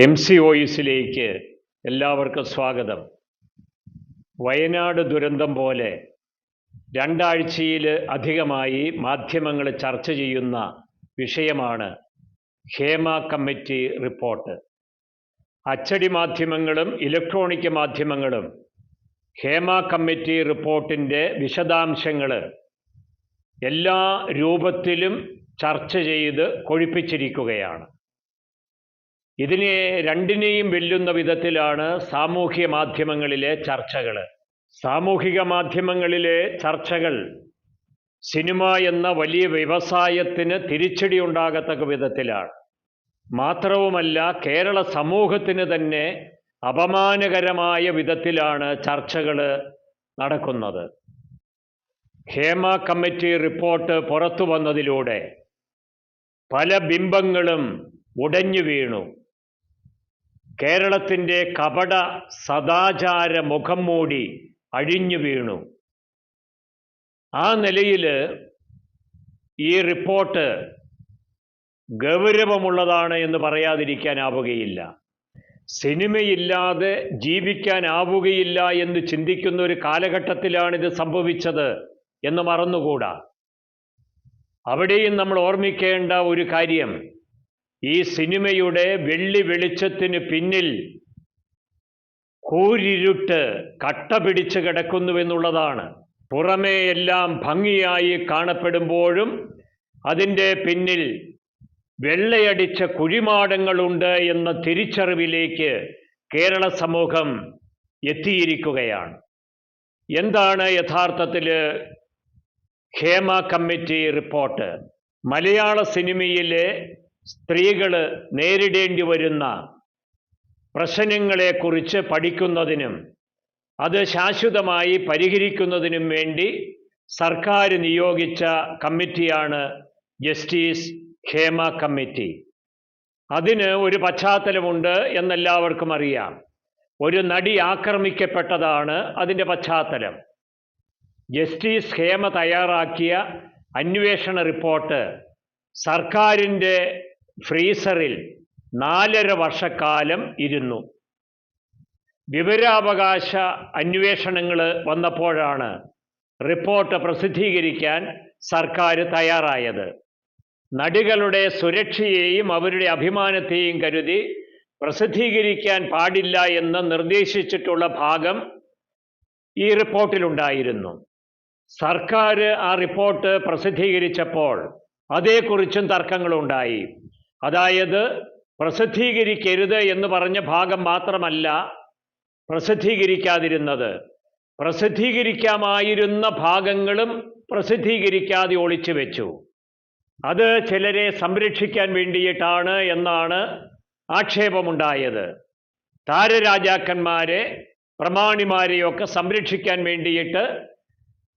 M C ഓയിസിലേക്ക് എല്ലാവർക്കും സ്വാഗതം. വയനാട് ദുരന്തം പോലെ രണ്ടാഴ്ചയിൽ അധികമായി മാധ്യമങ്ങൾ ചർച്ച ചെയ്യുന്ന വിഷയമാണ് ഹേമ കമ്മിറ്റി റിപ്പോർട്ട്. അച്ചടി മാധ്യമങ്ങളും ഇലക്ട്രോണിക് മാധ്യമങ്ങളും ഹേമ കമ്മിറ്റി റിപ്പോർട്ടിന്റെ വിശദാംശങ്ങൾ എല്ലാ രൂപത്തിലും ചർച്ച ചെയ്ത് കൊഴിപ്പിച്ചിരിക്കുകയാണ്. ഇതിനെ രണ്ടിനെയും വെല്ലുന്ന വിധത്തിലാണ് സാമൂഹ്യ മാധ്യമങ്ങളിലെ ചർച്ചകൾ. സാമൂഹിക മാധ്യമങ്ങളിലെ ചർച്ചകൾ സിനിമ എന്ന വലിയ വ്യവസായത്തിന് തിരിച്ചടി ഉണ്ടാകത്തക്ക വിധത്തിലാണ്. മാത്രവുമല്ല കേരള സമൂഹത്തിന് തന്നെ അപമാനകരമായ വിധത്തിലാണ് ചർച്ചകൾ നടക്കുന്നത്. ഹേമ കമ്മിറ്റി റിപ്പോർട്ട് പുറത്തു വന്നതിലൂടെ പല ബിംബങ്ങളും ഉടഞ്ഞു വീണു. കേരളത്തിന്റെ കപട സദാചാര മുഖം മൂടി അഴിഞ്ഞു വീണു. ആ നിലയിൽ ഈ റിപ്പോർട്ട് ഗൗരവമുള്ളതാണ് എന്ന് പറയാതിരിക്കാനാവുകയില്ല. സിനിമയില്ലാതെ ജീവിക്കാനാവുകയില്ല എന്ന് ചിന്തിക്കുന്ന ഒരു കാലഘട്ടത്തിലാണ് ഇത് സംഭവിച്ചത് എന്ന് മറന്നുകൂടാ. അവിടെയും നമ്മൾ ഓർമ്മിക്കേണ്ട ഒരു കാര്യം. ഈ സിനിമയുടെ വെള്ളി വെളിച്ചത്തിന് പിന്നിൽ കൂരിരുട്ട് കട്ട പിടിച്ച് കിടക്കുന്നുവെന്നുള്ളതാണ് പുറമേ എല്ലാം ഭംഗിയായി കാണപ്പെടുമ്പോഴും അതിന്റെ പിന്നിൽ വെള്ളയടിച്ച കുഴിമാടങ്ങളുണ്ട് എന്ന തിരിച്ചറിവിലേക്ക് കേരള സമൂഹം എത്തിയിരിക്കുകയാണ്. എന്താണ് യഥാർത്ഥത്തിൽ ഹേമ കമ്മിറ്റി റിപ്പോർട്ട്? മലയാള സിനിമയിലെ സ്ത്രീകൾ നേരിടേണ്ടി വരുന്ന പ്രശ്നങ്ങളെക്കുറിച്ച് പഠിക്കുന്നതിനും അത് ശാശ്വതമായി പരിഹരിക്കുന്നതിനും വേണ്ടി സർക്കാർ നിയോഗിച്ച കമ്മിറ്റിയാണ് ജസ്റ്റിസ് ഹേമ കമ്മിറ്റി. അതിന് ഒരു പശ്ചാത്തലമുണ്ട് എന്നെല്ലാവർക്കും അറിയാം. ഒരു നടി ആക്രമിക്കപ്പെട്ടതാണ് അതിന്റെ പശ്ചാത്തലം. ജസ്റ്റിസ് ഹേമ തയ്യാറാക്കിയ അന്വേഷണ റിപ്പോർട്ട് സർക്കാരിന്റെ ഫ്രീസറിൽ നാലര വർഷക്കാലം ഇരുന്നു. വിവരാവകാശ അന്വേഷണങ്ങൾ വന്നപ്പോഴാണ് റിപ്പോർട്ട് പ്രസിദ്ധീകരിക്കാൻ സർക്കാർ തയ്യാറായത്. നടികളുടെ സുരക്ഷയെയും അവരുടെ അഭിമാനത്തെയും കരുതി പ്രസിദ്ധീകരിക്കാൻ പാടില്ല എന്ന് നിർദ്ദേശിച്ചിട്ടുള്ള ഭാഗം ഈ റിപ്പോർട്ടിലുണ്ടായിരുന്നു സർക്കാർ ആ റിപ്പോർട്ട് പ്രസിദ്ധീകരിച്ചപ്പോൾ അതേക്കുറിച്ചും തർക്കങ്ങളുണ്ടായി. അതായത് പ്രസിദ്ധീകരിക്കരുത് എന്ന് പറഞ്ഞ ഭാഗം മാത്രമല്ല പ്രസിദ്ധീകരിക്കാതിരുന്നത്. പ്രസിദ്ധീകരിക്കാമായിരുന്ന ഭാഗങ്ങളും പ്രസിദ്ധീകരിക്കാതെ ഒളിച്ചു വെച്ചു. അത് ചിലരെ സംരക്ഷിക്കാൻ വേണ്ടിയിട്ടാണ് എന്നാണ് ആക്ഷേപമുണ്ടായത്. താരരാജാക്കന്മാരെ പ്രമാണിമാരെയൊക്കെ സംരക്ഷിക്കാൻ വേണ്ടിയിട്ട്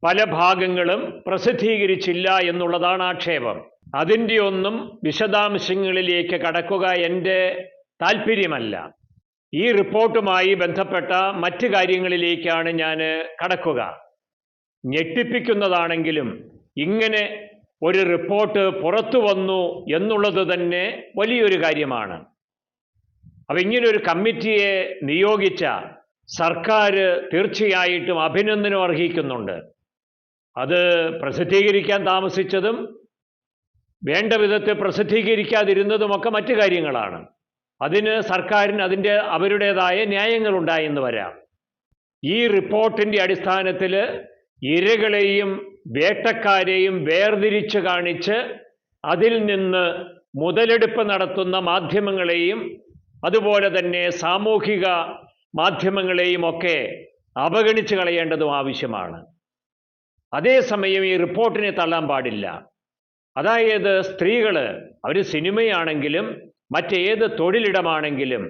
പല ഭാഗങ്ങളും പ്രസിദ്ധീകരിച്ചില്ല എന്നുള്ളതാണ് ആക്ഷേപം. അതിന്റെ ഒന്നും വിശദാംശങ്ങളിലേക്ക് കടക്കുക എന്റെ താല്പര്യമല്ല. ഈ റിപ്പോർട്ടുമായി ബന്ധപ്പെട്ട മറ്റ് കാര്യങ്ങളിലേക്കാണ് ഞാൻ കടക്കുക. ഞെട്ടിപ്പിക്കുന്നതാണെങ്കിലും ഇങ്ങനെ ഒരു റിപ്പോർട്ട് പുറത്തു വന്നു എന്നുള്ളത് തന്നെ വലിയൊരു കാര്യമാണ്. അപ്പം ഒരു കമ്മിറ്റിയെ നിയോഗിച്ച സർക്കാർ തീർച്ചയായിട്ടും അഭിനന്ദനം അർഹിക്കുന്നുണ്ട്. അത് പ്രസിദ്ധീകരിക്കാൻ താമസിച്ചതും വേണ്ട വിധത്തെ പ്രസിദ്ധീകരിക്കാതിരുന്നതുമൊക്കെ മറ്റു കാര്യങ്ങളാണ്. അതിന് സർക്കാരിന് അതിന്റെ അവരുടേതായ ന്യായങ്ങളുണ്ടായെന്ന് വരാം. ഈ റിപ്പോർട്ടിന്റെ അടിസ്ഥാനത്തിൽ ഇരകളെയും വേട്ടക്കാരെയും വേർതിരിച്ച് കാണിച്ച് അതിൽ നിന്ന് മുതലെടുപ്പ് നടത്തുന്ന മാധ്യമങ്ങളെയും അതുപോലെ തന്നെ സാമൂഹിക മാധ്യമങ്ങളെയും ഒക്കെ അവഗണിച്ച് കളയേണ്ടതും ആവശ്യമാണ്. അതേസമയം ഈ റിപ്പോർട്ടിനെ തള്ളാൻ പാടില്ല. അതായത് സ്ത്രീകൾ അവർ സിനിമയാണെങ്കിലും മറ്റേത് തൊഴിലിടമാണെങ്കിലും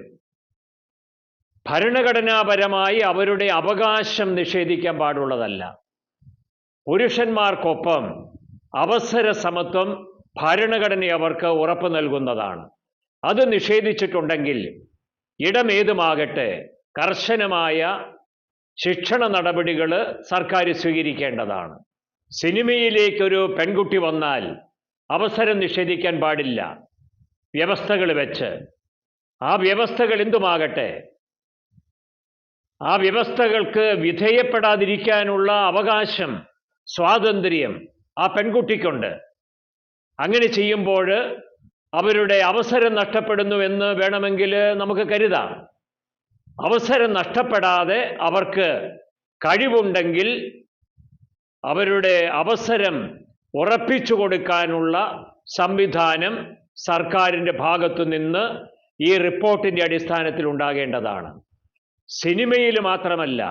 ഭരണഘടനാപരമായി അവരുടെ അവകാശം നിഷേധിക്കാൻ പാടുള്ളതല്ല. പുരുഷന്മാർക്കൊപ്പം അവസര സമത്വം ഭരണഘടന അവർക്ക് ഉറപ്പ് നൽകുന്നതാണ്. അത് നിഷേധിച്ചിട്ടുണ്ടെങ്കിൽ ഇടമേതുമാകട്ടെ കർശനമായ ശിക്ഷണ നടപടികൾ സർക്കാർ സ്വീകരിക്കേണ്ടതാണ്. സിനിമയിലേക്കൊരു പെൺകുട്ടി വന്നാൽ അവസരം നിഷേധിക്കാൻ പാടില്ല. വ്യവസ്ഥകൾ വെച്ച്. ആ വ്യവസ്ഥകൾ എന്തുമാകട്ടെ? ആ വ്യവസ്ഥകൾക്ക് വിധേയപ്പെടാതിരിക്കാനുള്ള അവകാശം സ്വാതന്ത്ര്യം ആ പെൺകുട്ടിക്കുണ്ട്. അങ്ങനെ ചെയ്യുമ്പോൾ അവരുടെ അവസരം നഷ്ടപ്പെടുന്നു എന്ന് വേണമെങ്കിൽ നമുക്ക് കരുതാം. അവസരം നഷ്ടപ്പെടാതെ അവർക്ക് കഴിവുണ്ടെങ്കിൽ അവരുടെ അവസരം ഉറപ്പിച്ചു കൊടുക്കാനുള്ള സംവിധാനം സർക്കാരിന്റെ ഭാഗത്തു നിന്ന് ഈ റിപ്പോർട്ടിന്റെ അടിസ്ഥാനത്തിൽ ഉണ്ടാകേണ്ടതാണ്. സിനിമയിൽ മാത്രമല്ല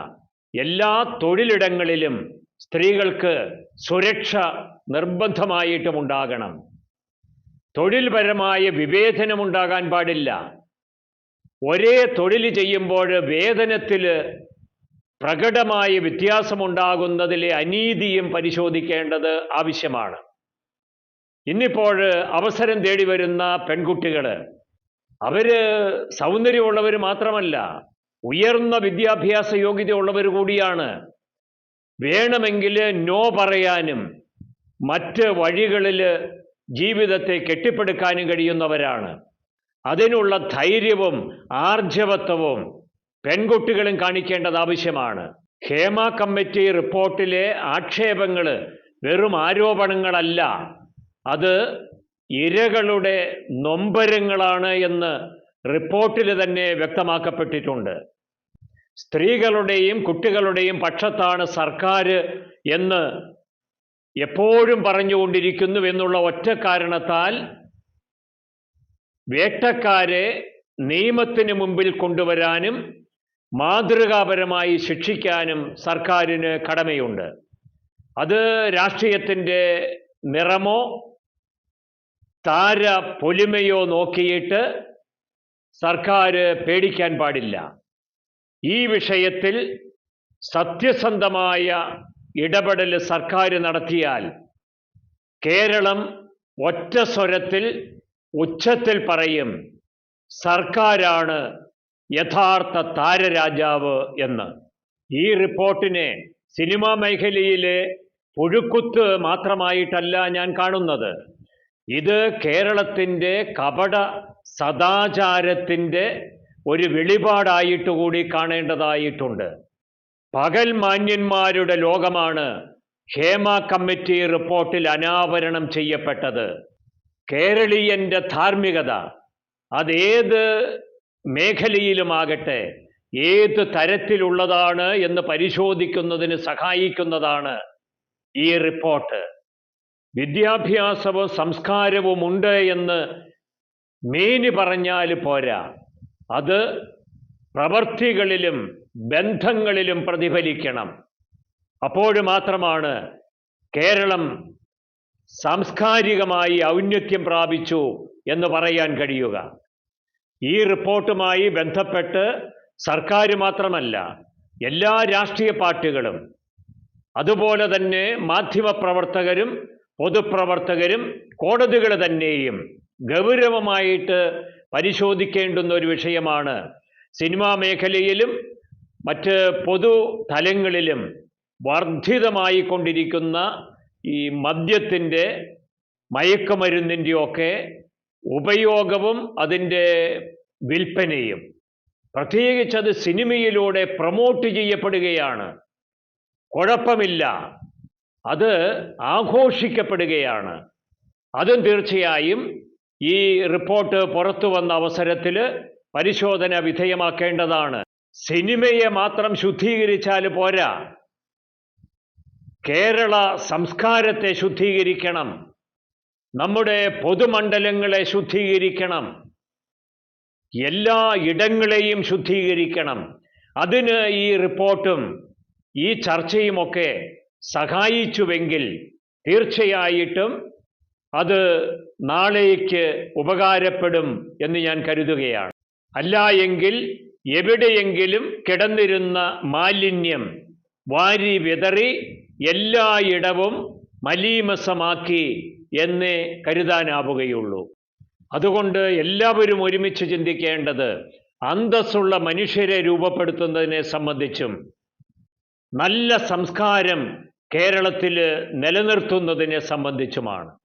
എല്ലാ തൊഴിലിടങ്ങളിലും സ്ത്രീകൾക്ക് സുരക്ഷ നിർബന്ധമായിട്ടും ഉണ്ടാകണം. തൊഴിൽപരമായ വിവേചനം വിവേചനമുണ്ടാകാൻ പാടില്ല. ഒരേ തൊഴിൽ ചെയ്യുമ്പോൾ വേതനത്തിൽ പ്രകടമായ വ്യത്യാസമുണ്ടാകുന്നതിലെ അനീതിയും പരിശോധിക്കേണ്ടത് ആവശ്യമാണ്. ഇന്നിപ്പോൾ അവസരം തേടി വരുന്ന പെൺകുട്ടികൾ അവർ സൗന്ദര്യമുള്ളവർ മാത്രമല്ല ഉയർന്ന വിദ്യാഭ്യാസ യോഗ്യതയുള്ളവർ കൂടിയാണ്. വേണമെങ്കിൽ നോ പറയാനും മറ്റ് വഴികളിൽ ജീവിതത്തെ കെട്ടിപ്പടുക്കാനും കഴിയുന്നവരാണ്. അതിനുള്ള ധൈര്യവും ആർജവത്വവും പെൺകുട്ടികളും കാണിക്കേണ്ടത് ആവശ്യമാണ്. ഹേമ കമ്മിറ്റി റിപ്പോർട്ടിലെ ആക്ഷേപങ്ങൾ വെറും ആരോപണങ്ങളല്ല. അത് ഇരകളുടെ നൊമ്പരങ്ങളാണ് എന്ന് റിപ്പോർട്ടിൽ തന്നെ വ്യക്തമാക്കപ്പെട്ടിട്ടുണ്ട്. സ്ത്രീകളുടെയും കുട്ടികളുടെയും പക്ഷത്താണ് സർക്കാർ എന്ന് എപ്പോഴും പറഞ്ഞുകൊണ്ടിരിക്കുന്നു എന്നുള്ള ഒറ്റ കാരണത്താൽ വേട്ടക്കാരെ നിയമത്തിന് മുമ്പിൽ കൊണ്ടുവരാനും മാതൃകാപരമായി ശിക്ഷിക്കാനും സർക്കാരിന് കടമയുണ്ട്. അത് രാഷ്ട്രീയത്തിന്റെ നിറമോ താര പൊലിമയോ നോക്കിയിട്ട് സർക്കാർ പേടിക്കാൻ പാടില്ല. ഈ വിഷയത്തിൽ സത്യസന്ധമായ ഇടപെടൽ സർക്കാർ നടത്തിയാൽ കേരളം ഒറ്റ സ്വരത്തിൽ ഉച്ചത്തിൽ പറയും സർക്കാരാണ് യഥാർത്ഥ താരരാജാവ് എന്ന്. ഈ റിപ്പോർട്ടിനെ സിനിമാ മേഖലയിലെ പുഴുക്കുത്ത് മാത്രമായിട്ടല്ല ഞാൻ കാണുന്നത്. ഇത് കേരളത്തിന്റെ കപട സദാചാരത്തിന്റെ ഒരു വെളിപാടായിട്ട് കൂടി കാണേണ്ടതായിട്ടുണ്ട്. പകൽ മാന്യന്മാരുടെ ലോകമാണ് ക്ഷേമ കമ്മിറ്റി റിപ്പോർട്ടിൽ അനാവരണം ചെയ്യപ്പെട്ടത്. കേരളീയന്റെ ധാർമ്മികത. അതേത് മേഖലയിലുമാകട്ടെ ഏത് തരത്തിലുള്ളതാണ് എന്ന് പരിശോധിക്കുന്നതിന് സഹായിക്കുന്നതാണ് ഈ റിപ്പോർട്ട്. വിദ്യാഭ്യാസവും സംസ്കാരവും ഉണ്ട് എന്ന് മേനി പറഞ്ഞാൽ പോരാ. അത് പ്രവർത്തികളിലും ബന്ധങ്ങളിലും പ്രതിഫലിക്കണം. അപ്പോൾ മാത്രമാണ് കേരളം സാംസ്കാരികമായി ഔന്നത്യം പ്രാപിച്ചു എന്ന് പറയാൻ കഴിയുക. ഈ റിപ്പോർട്ടുമായി ബന്ധപ്പെട്ട് സർക്കാർ മാത്രമല്ല എല്ലാ രാഷ്ട്രീയ പാർട്ടികളും അതുപോലെ തന്നെ മാധ്യമപ്രവർത്തകരും പൊതുപ്രവർത്തകരും കോടതികൾ തന്നെയും ഗൗരവമായിട്ട് പരിശോധിക്കേണ്ടുന്ന ഒരു വിഷയമാണ് സിനിമാ മേഖലയിലും മറ്റ് പൊതു തലങ്ങളിലും വർദ്ധിതമായി കൊണ്ടിരിക്കുന്ന ഈ മദ്യത്തിന്റെ മയക്കുമരുന്നിന്റെയൊക്കെ ഉപയോഗവും അതിന്റെ വിൽപ്പനയും. പ്രത്യേകിച്ച് അത് സിനിമയിലൂടെ പ്രൊമോട്ട് ചെയ്യപ്പെടുകയാണ്. കുഴപ്പമില്ല. അത് ആഘോഷിക്കപ്പെടുകയാണ്. അതും തീർച്ചയായും ഈ റിപ്പോർട്ട് പുറത്തു വന്ന അവസരത്തിൽ പരിശോധന വിധേയമാക്കേണ്ടതാണ്. സിനിമയെ മാത്രം ശുദ്ധീകരിച്ചാൽ പോരാ. കേരള സംസ്കാരത്തെ ശുദ്ധീകരിക്കണം. നമ്മുടെ പൊതുമണ്ഡലങ്ങളെ ശുദ്ധീകരിക്കണം. എല്ലാ ഇടങ്ങളെയും ശുദ്ധീകരിക്കണം. അതിന് ഈ റിപ്പോർട്ടും ഈ ചർച്ചയുമൊക്കെ സഹായിച്ചുവെങ്കിൽ തീർച്ചയായിട്ടും അത് നാളേക്ക് ഉപകാരപ്പെടും എന്ന് ഞാൻ കരുതുകയാണ്. അല്ല എങ്കിൽ എവിടെയെങ്കിലും കിടന്നിരുന്ന മാലിന്യം വാരി വിതറി എല്ലായിടവും മലീമസമാക്കി എന്നേ കരുതാനാവുകയുള്ളൂ. അതുകൊണ്ട് എല്ലാവരും ഒരുമിച്ച് ചിന്തിക്കേണ്ടത് അന്തസ്സുള്ള മനുഷ്യരെ രൂപപ്പെടുത്തുന്നതിനെ സംബന്ധിച്ചും നല്ല സംസ്കാരം കേരളത്തിൽ നിലനിർത്തുന്നതിനെ സംബന്ധിച്ചുമാണ്.